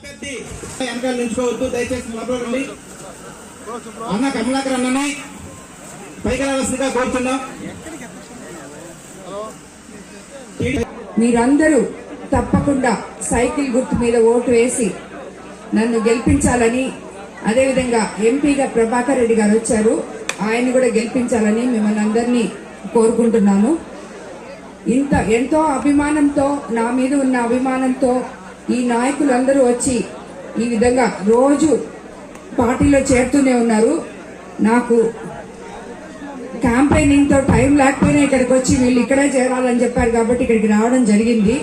అభ్యర్థి వెనకాల దయచేసి అన్న కమలాకర్ అన్నని పైకి రావాల్సిందిగా కోరుతున్నాం. మీరందరూ తప్పకుండా సైకిల్ గుర్తు మీద ఓటు వేసి నన్ను గెలిపించాలని అదేవిధంగా ఎంపీగా ప్రభాకర్ రెడ్డి గారు వచ్చారు. ఆయన కూడా గెలిపించాలని మిమ్మల్ని అందరినీ కోరుకుంటున్నాను. ఇంత ఎంతో అభిమానంతో నా మీద ఉన్న అభిమానంతో ఈ నాయకులందరూ వచ్చి ఈ విధంగా రోజు పార్టీలో చేరుతూనే ఉన్నారు. నాకు క్యాంపెయినింగ్తో టైం లేకపోయినా ఇక్కడికి వచ్చి వీళ్ళు ఇక్కడే చేరాలని చెప్పారు కాబట్టి ఇక్కడికి రావడం జరిగింది.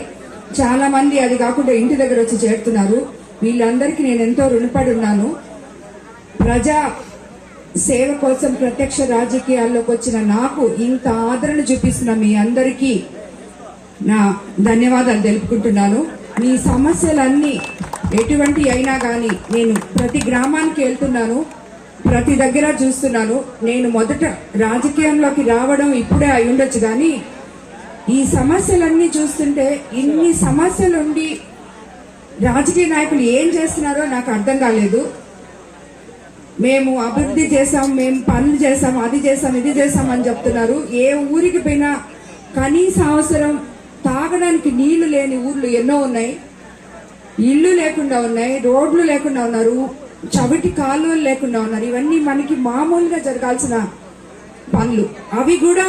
చాలా మంది అది కాకుండా ఇంటి దగ్గర వచ్చి చేరుతున్నారు. వీళ్ళందరికీ నేను ఎంతో రుణపడి ఉన్నాను. ప్రజా సేవ కోసం ప్రత్యక్ష రాజకీయాల్లోకి వచ్చిన నాకు ఇంత ఆదరణ చూపిస్తున్న మీ అందరికీ నా ధన్యవాదాలు తెలుపుకుంటున్నాను. మీ సమస్యలన్నీ ఎటువంటి అయినా కానీ నేను ప్రతి గ్రామానికి వెళ్తున్నాను ప్రతి దగ్గర చూస్తున్నాను. నేను మొదట రాజకీయంలోకి రావడం ఇప్పుడే అయి ఉండొచ్చు కానీ ఈ సమస్యలన్నీ చూస్తుంటే ఇన్ని సమస్యలుండి రాజకీయ నాయకులు ఏం చేస్తున్నారో నాకు అర్థం కాలేదు. మేము అభివృద్ధి చేసాం మేము పనులు చేసాం అది చేసాం ఇది చేసాం అని చెప్తున్నారు. ఏ ఊరికి పోయినా కనీస అవసరం తాగడానికి నీళ్ళు లేని ఊర్లు ఎన్నో ఉన్నాయి. ఇల్లు లేకుండా ఉన్నాయి రోడ్లు లేకుండా ఉన్నారు చవిటి కాలువలు లేకుండా ఉన్నారు. ఇవన్నీ మనకి మామూలుగా జరగాల్సిన పనులు. అవి కూడా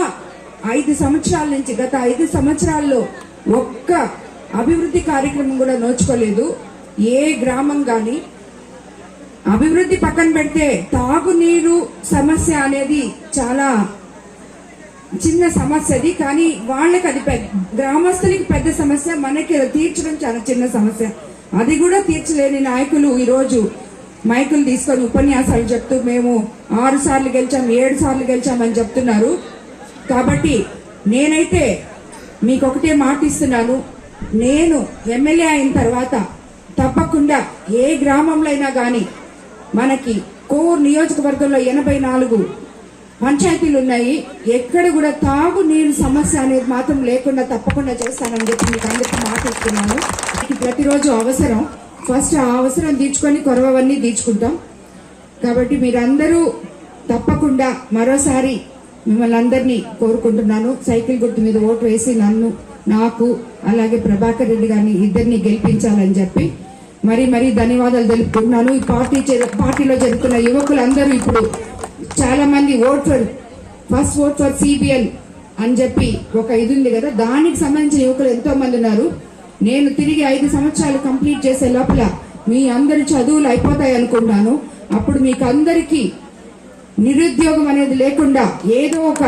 ఐదు సంవత్సరాల నుంచి గత ఐదు సంవత్సరాల్లో ఒక్క అభివృద్ధి కార్యక్రమం కూడా నోచుకోలేదు. ఏ గ్రామం కానీ అభివృద్ధి పక్కన పెడితే తాగునీరు సమస్య అనేది చాలా చిన్న సమస్య అది కానీ వాళ్ళకి అది పెద్ద గ్రామస్తులకి పెద్ద సమస్య మనకి తీర్చడం చాలా చిన్న సమస్య. అది కూడా తీర్చలేని నాయకులు ఈరోజు మైకులు తీసుకొని ఉపన్యాసాలు చెప్తూ మేము ఆరు సార్లు గెలిచాం ఏడు సార్లు గెలిచామని చెప్తున్నారు. కాబట్టి నేనైతే మీకు ఒకటే మాట ఇస్తున్నాను. నేను ఎమ్మెల్యే అయిన తర్వాత తప్పకుండా ఏ గ్రామంలో అయినా కానీ మనకి కోర్ నియోజకవర్గంలో ఎనభై నాలుగు పంచాయతీలు ఉన్నాయి. ఎక్కడ కూడా తాగు నీరు సమస్య అనేది మాత్రం లేకుండా తప్పకుండా చేస్తానని చెప్పి మీకు అందరికీ మాట్లాడుతున్నాను. ఇస్తున్నాను ప్రతిరోజు అవసరం. ఫస్ట్ ఆ అవసరం తీర్చుకొని కొరవన్నీ తీర్చుకుంటాం. కాబట్టి మీరందరూ తప్పకుండా మరోసారి మిమ్మల్ని అందరినీ కోరుకుంటున్నాను. సైకిల్ గుర్తు మీద ఓటు వేసి నన్ను నాకు అలాగే ప్రభాకర్ రెడ్డి గారిని ఇద్దరిని గెలిపించాలని చెప్పి మరి మరి ధన్యవాదాలు తెలుపుకుంటున్నాను ఈ పార్టీ చే- పార్టీలో జరుగుతున్న యువకులందరూ ఇప్పుడు చాలా మంది vote for first vote for CBL అని చెప్పి ఒక ఇది ఉంది కదా. దానికి సంబంధించిన యువకులు ఎంతో మంది ఉన్నారు. నేను తిరిగి ఐదు సంవత్సరాలు కంప్లీట్ చేసే లోపల మీ అందరి చదువులు అయిపోతాయి అనుకుంటున్నాను. అప్పుడు మీకు అందరికీ నిరుద్యోగం అనేది లేకుండా ఏదో ఒక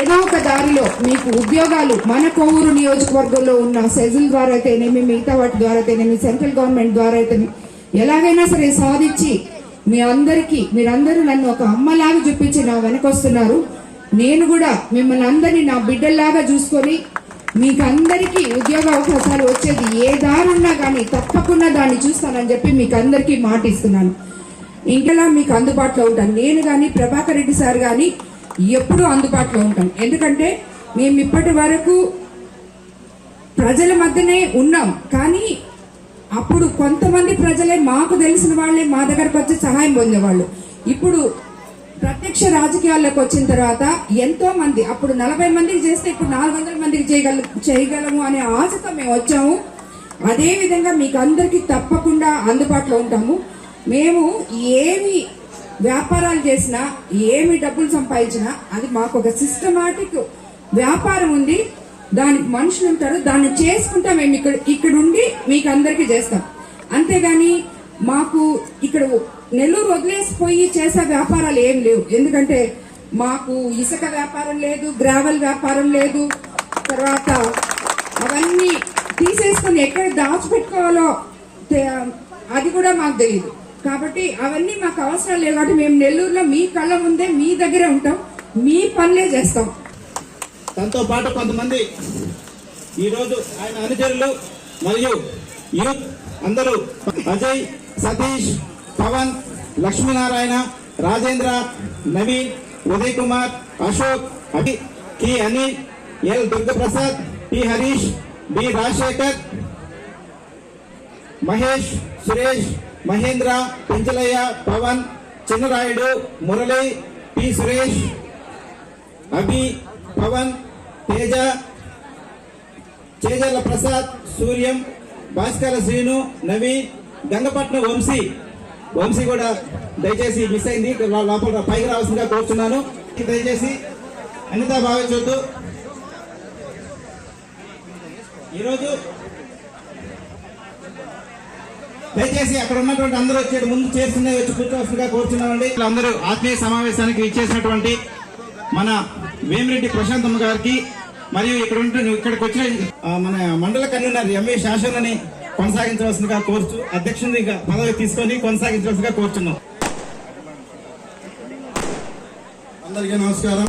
ఏదో ఒక దారిలో మీకు ఉద్యోగాలు మన కోవూరు నియోజకవర్గంలో ఉన్న సెజిల్ ద్వారా అయితేనేమి మిగతా వాటి ద్వారా అయితేనేమి సెంట్రల్ గవర్నమెంట్ ద్వారా అయితేనేమి ఎలాగైనా సరే సాధించి మీ అందరికీ మీరందరూ నన్ను ఒక అమ్మలాగా చూపించి నా వెనకొస్తున్నారు. నేను కూడా మిమ్మల్ని అందరినీ నా బిడ్డల్లాగా చూసుకొని మీకు అందరికీ ఉద్యోగ అవకాశాలు వచ్చేది ఏ దారున్నా కానీ తప్పకుండా దాన్ని చూస్తానని చెప్పి మీకు అందరికీ మాట ఇస్తున్నాను. ఇంకెలా మీకు అందుబాటులో ఉంటాను? నేను కానీ ప్రభాకర్ రెడ్డి సార్ కానీ ఎప్పుడూ అందుబాటులో ఉంటాను ఎందుకంటే మేము ఇప్పటి వరకు ప్రజల మధ్యనే ఉన్నాం. కానీ అప్పుడు కొంతమంది ప్రజలే మాకు తెలిసిన వాళ్ళే మా దగ్గరకు వచ్చి సహాయం పొందేవాళ్ళు. ఇప్పుడు ప్రత్యక్ష రాజకీయాల్లోకి వచ్చిన తర్వాత ఎంతో మంది అప్పుడు నలభై మందికి చేస్తే ఇప్పుడు నాలుగు వందల మందికి చేయగల చేయగలము అనే ఆశతో మేము వచ్చాము. అదే విధంగా మీకు అందరికీ తప్పకుండా అందుబాటులో ఉంటాము. మేము ఏమి వ్యాపారాలు చేసినా ఏమి డబ్బులు సంపాదించినా అది మాకు ఒక సిస్టమాటిక్ వ్యాపారం ఉంది. దానికి మనుషులు ఉంటారు. దాన్ని చేసుకుంటా మేము ఇక్కడ ఇక్కడ ఉండి మీకు అందరికీ చేస్తాం. అంతేగాని మాకు ఇక్కడ నెల్లూరు వదిలేసిపోయి చేసే వ్యాపారాలు ఏం లేవు. ఎందుకంటే మాకు ఇసుక వ్యాపారం లేదు గ్రావెల్ వ్యాపారం లేదు. తర్వాత అవన్నీ తీసేసుకొని ఎక్కడ దాచిపెట్టుకోవాలో అది కూడా మాకు తెలియదు కాబట్టి అవన్నీ మాకు అవసరం లేవు కాబట్టి మేము నెల్లూరులో మీ కళ్ళ ముందే మీ దగ్గరే ఉంటాం. మీ పనులే చేస్తాం. దాంతో పాటు కొంతమంది ఈరోజు ఆయన అనుచరులు మరియు యూత్ అందరూ Ajay Satish Pawan Lakshminarayana Rajendra Naveen Uday Kumar Ashok Abhi K Anil L Durgaprasad P Harish B Rajasekhar Mahesh Suresh Mahendra Penchalaiah Pavan Chinnarayudu Murali P Suresh Abhi Pavan Teja Chejala Prasad Suryam Bhaskara Srinu Navi Gangapatnam Vamsi. Vamsi కూడా దయచేసి miss అయింది. లోపల పైకి రావాల్సిందిగా కోరుతున్నాను దయచేసి అనిత భావించొద్దు. ఈరోజు దయచేసి అక్కడ ఉన్నటువంటి అందరూ వచ్చే ముందు చేరుకునే వచ్చి కూర్చోవలసిందిగా కోరుతున్నామండి అందరూ ఆత్మీయ సమావేశానికి ఇచ్చేసినటువంటి మన వేమిరెడ్డి ప్రశాంతమ్మ గారికి మరియు ఇక్కడ ఉంటే ఇక్కడికి వచ్చిన మన మండల కన్వీనర్ ఎంఏ శాసనని కొనసాగించవలసిందిగా కోరుచు అధ్యక్షునిగా పదవి తీసుకొని కొనసాగించవలసిందిగా కోరుచున్నాం. అందరికీ నమస్కారం.